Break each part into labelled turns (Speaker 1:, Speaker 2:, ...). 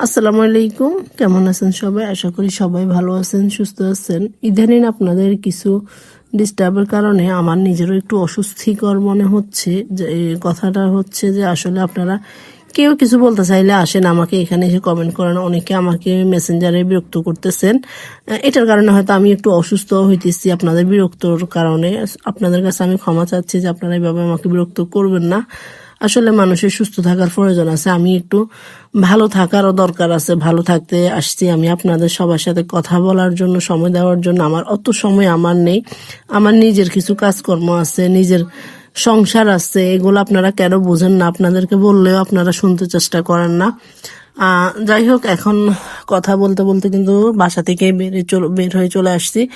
Speaker 1: আসসালামু আলাইকুম। কেমন আছেন সবাই? আশা করি সবাই ভালো আছেন, সুস্থ আছেন। ইদানিং আপনাদের কিছু ডিস্টার্বের কারণে আমার নিজেরও একটু অস্বস্তিকর মনে হচ্ছে। যে কথাটা হচ্ছে যে, আসলে আপনারা কেউ কিছু বলতে চাইলে আসেন আমাকে, এখানে এসে কমেন্ট করেন। অনেকে আমাকে মেসেঞ্জারে বিরক্ত করতেছেন। এটার কারণে হয়তো আমি একটু অসুস্থ হইতেছি আপনাদের বিরক্তর কারণে। আপনাদের কাছে আমি ক্ষমা চাচ্ছি যে, আপনারা এভাবে আমাকে বিরক্ত করবেন না। আসলে মানুষের সুস্থ থাকার প্রয়োজন আছে। আমি একটু ভালো থাকারও দরকার আছে। ভালো থাকতে আসছি আমি আপনাদের সবার সাথে কথা বলার জন্য, সময় দেওয়ার জন্য। আমার অত সময় আমার নেই। আমার নিজের কিছু কাজকর্ম আছে, নিজের সংসার আছে। এগুলো আপনারা কেন বোঝেন না? আপনাদেরকে বললেও আপনারা শুনতে চেষ্টা করেন না। যাই হোক, এখন কথা বলতে বলতে কিন্তু বাসা থেকে বেরিয়ে বের হয়ে চলে আসছি।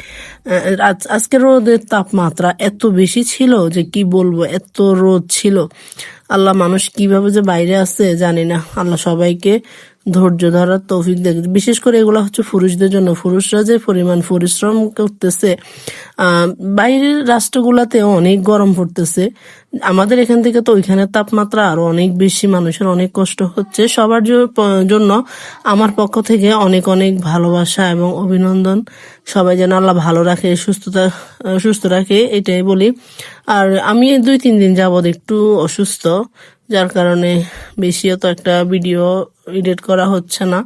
Speaker 1: আজ- আজকে রোদের তাপমাত্রা এত বেশি ছিল যে কি বলব? এত রোদ ছিল। আল্লাহ মানুষ কীভাবে যে বাইরে আছে জানি না। আল্লাহ সবাইকে ধৈর্য ধরার তৌফিক দেখ বিশেষ করে এগুলো হচ্ছে পুরুষদের জন্য। পুরুষরা যে পরিমাণ পরিশ্রম করতেছে বাইরের রাষ্ট্রগুলাতে অনেক গরম পড়তেছে। আমাদের এখান থেকে তো ওইখানে তাপমাত্রা আরও অনেক বেশি, মানুষের অনেক কষ্ট হচ্ছে। সবার জন্য আমার পক্ষ থেকে অনেক অনেক ভালোবাসা এবং অভিনন্দন। সবাই যেন আল্লাহ ভালো রাখে, সুস্থতা, সুস্থ রাখে, এটাই বলি। আর আমি দুই, তিন দিন যাবৎ একটু অসুস্থ। যার কারণে বেশিও তো একটা ভিডিও এডিট করা হচ্ছে না।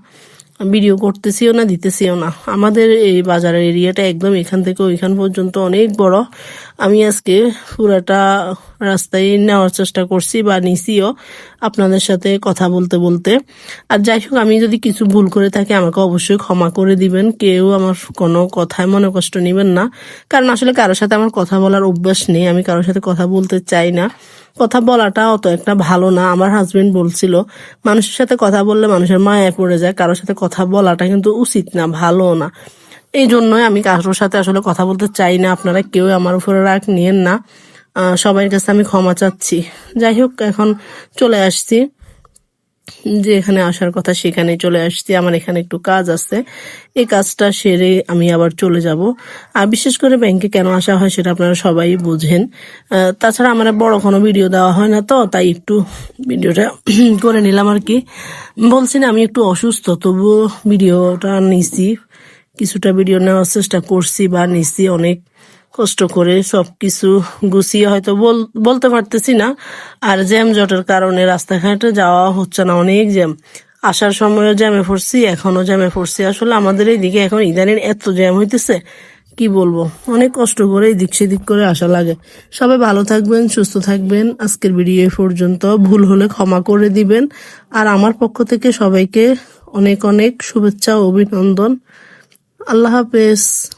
Speaker 1: ভিডিও করতেছিও না, দিতেছিও না। আমাদের এই বাজারের এরিয়াটা একদম এখান থেকে ওইখান পর্যন্ত অনেক বড়। আমি আজকে পুরাটা রাস্তায় নেওয়ার চেষ্টা করছি বা নিছিও আপনাদের সাথে কথা বলতে বলতে। আর যাই হোক, আমি যদি কিছু ভুল করে থাকি, আমাকে অবশ্যই ক্ষমা করে দিবেন। কেউ আমার কোনো কথায় মনে কষ্ট নেবেন না। কারণ আসলে কারোর সাথে আমার কথা বলার অভ্যাস নেই। আমি কারোর সাথে কথা বলতে চাই না। কথা বলাটা অত একটা ভালো না। আমার হাজবেন্ড বলছিল, মানুষের সাথে কথা বললে মানুষের মায়া পড়ে যায়, কারোর সাথে কথা বলাটা কিন্তু উচিত না, ভালো না। এই জন্যই আমি কারোর সাথে আসলে কথা বলতে চাই না। আপনারা কেউ আমার উপরে রাগ নিয়েন না। সবাই কাছে আমি ক্ষমা চাচ্ছি। যাই হোক, এখন চলে আসছি। যে এখানে আসার কথা সেখানে চলে আসছি, আমার এখানে একটু কাজ আছে। এই কাজটা সেরে আমি আবার চলে যাব। আর বিশেষ করে ব্যাংকে কেন আসা হয় সেটা আপনারা সবাই বুঝেন। তাছাড়া আমার বড় কোনো ভিডিও দেওয়া হয় না তো, তাই একটু ভিডিওটা করে নিলাম আর কি। বলছি না, আমি একটু অসুস্থ, তবুও ভিডিওটা নিছি। কিছুটা ভিডিও নেওয়ার চেষ্টা করছি বা নিছি অনেক। কষ্ট করে সব কিছু গুছিয়ে হয়তো বল- বলতে পারতেছি না। আর জ্যাম জটের কারণে রাস্তাঘাটে যাওয়া হচ্ছে না অনেক জ্যাম। আসার সময়ও জ্যামে পড়ছি, এখনও জ্যামে পড়ছি। আসলে আমাদের এইদিকে এখন ইদানিং এত জ্যাম হইতেছে, কি বলব? অনেক কষ্ট করে এদিক সেদিক করে আসা লাগে। সবাই ভালো থাকবেন, সুস্থ থাকবেন। আজকের ভিডিও এ পর্যন্ত। ভুল হলে ক্ষমা করে দিবেন। আর আমার পক্ষ থেকে সবাইকে অনেক অনেক শুভেচ্ছা অভিনন্দন। আল্লাহ হাফেজ।